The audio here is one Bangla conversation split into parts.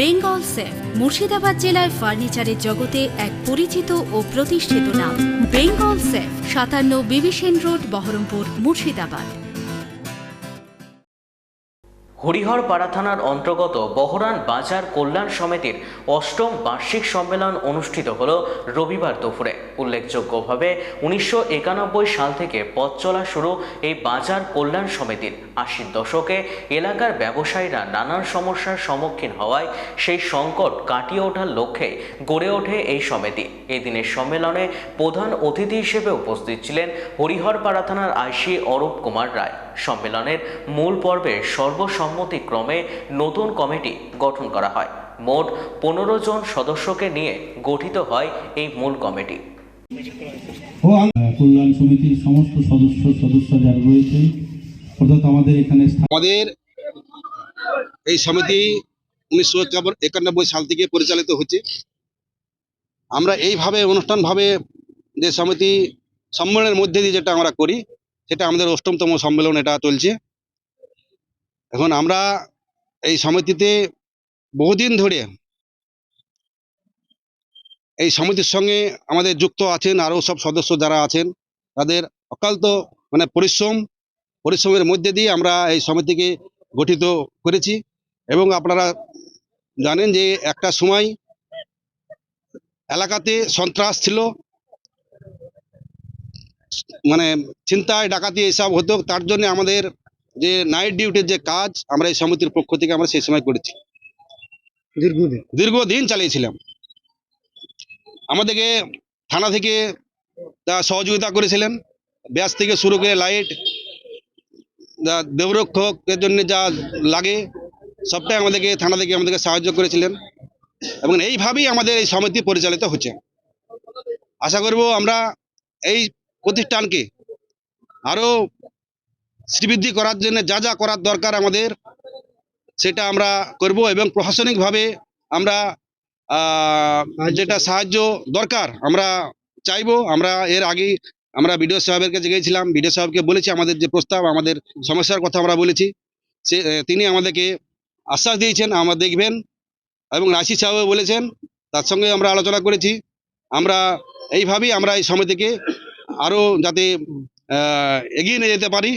বেঙ্গল সেফ, মুর্শিদাবাদ জেলায় ফার্নিচারের জগতে এক পরিচিত ও প্রতিষ্ঠিত নাম। বেঙ্গল সেফ, সাতান্ন বিবিসেন রোড, বহরমপুর, মুর্শিদাবাদ। হরিহরপাড়া থানার অন্তর্গত বহরান বাজার কল্যাণ সমিতির অষ্টম বার্ষিক সম্মেলন অনুষ্ঠিত হল রবিবার দুপুরে। উল্লেখযোগ্যভাবে উনিশশো একানব্বই সাল থেকে পথ চলা শুরু এই বাজার কল্যাণ সমিতির। আশির দশকে এলাকার ব্যবসায়ীরা নানান সমস্যার সম্মুখীন হওয়ায় সেই সংকট কাটিয়ে ওঠার লক্ষ্যে গড়ে ওঠে এই সমিতি। এদিনের সম্মেলনে প্রধান অতিথি হিসেবে উপস্থিত ছিলেন হরিহরপাড়া থানার আইসি অরূপ কুমার রায়। সম্মেলনের মূল পর্বে সর্বসম্মতিক্রমে নতুন কমিটি গঠন করা হয়। মোট পনেরো জন সদস্যকে নিয়ে গঠিত হয় এই মূল কমিটি। কল্যাণ সমিতির সমস্ত সদস্য সদস্য যারা রয়েছেন। আমাদের আমাদের এই সমিতি উনিশশো একানব্বই সাল থেকে পরিচালিত হচ্ছে। আমরা এইভাবে অনুষ্ঠানভাবে যে সমিতি সম্মেলনের মধ্যে দিয়ে যেটা আমরা করি, সেটা আমাদের অষ্টমতম সম্মেলন এটা চলছে। এখন আমরা এই সমিতিতে বহুদিন ধরে এই সমিতির সঙ্গে আমাদের যুক্ত আছেন আরও সব সদস্য যারা আছেন, তাদের অকান্ত মানে পরিশ্রম পরিশ্রমের মধ্যে দিয়ে আমরা এই সমিতিকে গঠিত করেছি এবং আপনারা জানেন যে একটা সময় এলাকাতে সন্ত্রাস ছিল। মানে চিন্তায় ডাকাতি এসব হতো। তার জন্য আমাদের যে নাইট ডিউটির যে কাজ আমরা এই সমিতির পক্ষ থেকে আমরা সেই সময় করেছি। দীর্ঘদিন? দীর্ঘদিন চালিয়েছিলাম। আমাদেরকে থানা থেকে তা সহযোগিতা করেছিলেন। ব্যাস থেকে শুরু করে লাইট যা দেবরক্ষক এর জন্য যা লাগে সবটাই আমাদেরকে, থানা থেকে আমাদেরকে সাহায্য করেছিলেন এবং এইভাবেই আমাদের এই সমিতি পরিচালিত হচ্ছে। আশা করব আমরা এই প্রতিষ্ঠানকে আরও শ্রীবৃদ্ধি করার জন্য যা যা করার দরকার আমাদের, সেটা আমরা করব এবং প্রশাসনিকভাবে আমরা যেটা সাহায্য দরকার আমরা চাইব, আমরা এর আগেই আমরা বিডিও সাহেবের কাছে গিয়েছিলাম বিডিও সাহেবকে বলেছি আমাদের যে প্রস্তাব, আমাদের সমস্যার কথা আমরা বলেছি। সে তিনি আমাদেরকে আশ্বাস দিয়েছেন, আমরা দেখবেন। এবং রাশি সাহেবও বলেছেন, তার সঙ্গে আমরা আলোচনা করেছি। আমরা এইভাবেই আমরা এই সমিতিকে আরও যাতে এগিয়ে নিয়ে যেতে পারি।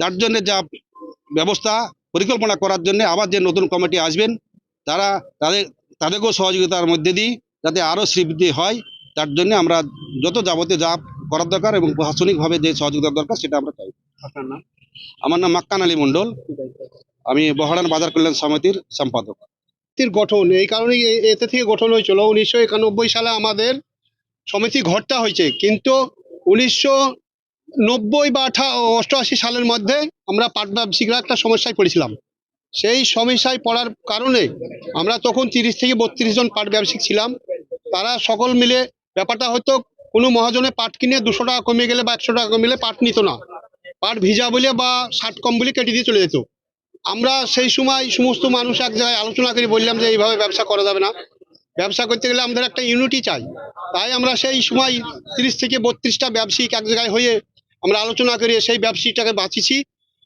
তার জন্য যা ব্যবস্থা পরিকল্পনা করার জন্য আবার যে নতুন কমিটি আসবেন, তারা তাদের, তাদেরকেও সহযোগিতার মধ্যে দিই, যাতে আরও শ্রীবৃদ্ধি হয়। তার জন্য আমরা যত যাবতীয় যা করার দরকার এবং প্রশাসনিকভাবে যে সহযোগিতার দরকার সেটা আমরা চাই। আমার নাম মাক্কান আলী মণ্ডল। আমি বহরান বাজার কল্যাণ সমিতির সম্পাদক। সমিতির গঠন এই কারণেই এতে থেকে গঠন হয়েছিল। উনিশশো একানব্বই সালে আমাদের সমিতি ঘরটা হয়েছে। কিন্তু উনিশশো নব্বই বা আঠা অষ্টআশি সালের মধ্যে আমরা পাট ব্যবসায়িকরা একটা সমস্যায় পড়েছিলাম। সেই সমস্যায় পড়ার কারণে আমরা তখন তিরিশ থেকে বত্রিশ জন পাট ব্যবসায়িক ছিলাম। তারা সকল মিলে ব্যাপারটা হয়তো কোনো মহাজনে পাট কিনে দুশো টাকা কমে গেলে বা একশো টাকা কমে গেলে পাট নিত না। পাট ভিজা বলে বা ষাট কম বলে কেটে দিয়ে চলে যেত। আমরা সেই সময় সমস্ত মানুষ এক জায়গায় আলোচনা করে বললাম যে এইভাবে ব্যবসা করা যাবে না। ব্যবসা করতে গেলে আমাদের একটা ইউনিটি চাই। তাই আমরা সেই সময় তিরিশ থেকে বত্রিশটা ব্যবসায়িক এক জায়গায় হয়ে আমরা আলোচনা করে সেই ব্যবসায়ীটাকে বাঁচিয়েছি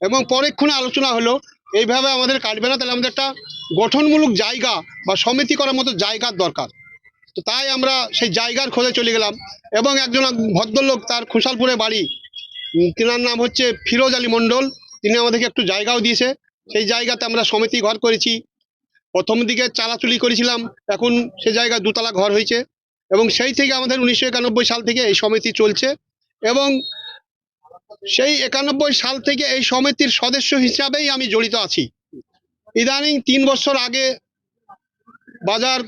এবং পরেক্ষণে আলোচনা হলো, এইভাবে আমাদের কাটবে না তাহলে আমাদের একটা গঠনমূলক জায়গা বা সমিতি করার মতো জায়গার দরকার। তো তাই আমরা সেই জায়গার খোঁজে চলে গেলাম এবং একজন ভদ্রলোক তার খুশালপুরে বাড়ি তিনার নাম হচ্ছে ফিরোজ আলী মণ্ডল। তিনি আমাদেরকে একটু জায়গাও দিয়েছে। সেই জায়গাতে আমরা সমিতি ঘর করেছি। প্রথম দিকে চালাচুলি করেছিলাম। এখন সে জায়গায় দুতলা ঘর হয়েছে। এবং সেই থেকে আমাদের উনিশশো একানব্বই সাল থেকে এই সমিতি চলছে। এবং সেই একানব্বই সাল থেকে এই সমিতির সদস্য হিসাবেই আমি জড়িত আছি। ইদানিং তিন বছর আগে বাজার,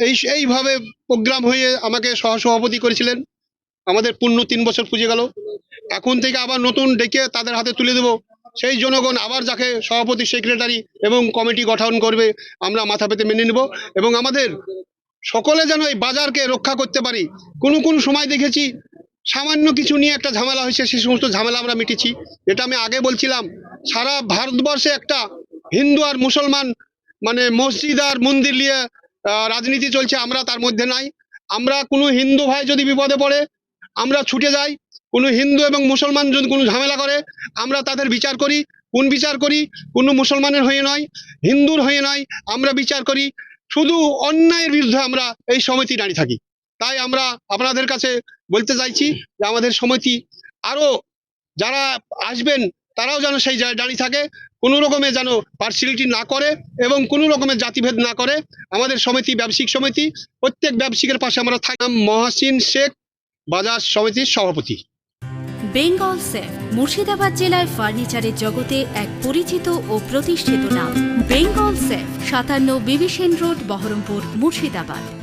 এই, এইভাবে প্রোগ্রাম হয়ে আমাকে সহসভাপতি করেছিলেন। আমাদের পূর্ণ তিন বছর পুজে গেল। এখন থেকে আবার নতুন ডেকে তাদের হাতে তুলে দেবো। সেই জনগণ আবার যাকে সভাপতি, সেক্রেটারি এবং কমিটি গঠন করবে, আমরা মাথা পেতে মেনে নেব এবং আমাদের সকলে যেন এই বাজারকে রক্ষা করতে পারি। কোনো, কোন সময় দেখেছি সামান্য কিছু নিয়ে একটা ঝামেলা হয়েছে সেই সমস্ত ঝামেলা আমরা মিটেছি। এটা আমি আগে বলছিলাম, সারা ভারতবর্ষে একটা হিন্দু আর মুসলমান মানে মসজিদ আর মন্দির নিয়ে রাজনীতি চলছে, আমরা তার মধ্যে নাই। আমরা কোনো হিন্দু ভাই যদি বিপদে পড়ে, আমরা ছুটে যাই। কোনো হিন্দু এবং মুসলমান যদি কোনো ঝামেলা করে, আমরা তাদের বিচার করি। কোন বিচার করি? কোনো মুসলমানের হয়ে নয়, হিন্দুর হয়ে নয়, আমরা বিচার করি। শুধু অন্যায়ের বিরুদ্ধে আমরা এই সমিতি দাঁড়িয়ে থাকি। তাই আমরা আপনাদের কাছে বলতে চাইছি যে আমাদের সমিতি আরও যারা আসবেন, তারাও যেন সেই জায়গায় দাঁড়িয়ে থাকে। কোনো রকমে যেন পার্সিয়ালিটি না করে এবং কোনো রকমের জাতিভেদ না করে, আমাদের সমিতি, ব্যবসায়িক সমিতি, প্রত্যেক ব্যবসায়িকের পাশে আমরা থাকলাম মহাসিন শেখ, বাজার সমিতির সভাপতি। বেঙ্গল সেফ, মুর্শিদাবাদ জেলায় ফার্নিচারের জগতে এক পরিচিত ও প্রতিষ্ঠিত নাম। বেঙ্গল সেফ, সাতান্ন বিবিসেন রোড, বহরমপুর, মুর্শিদাবাদ।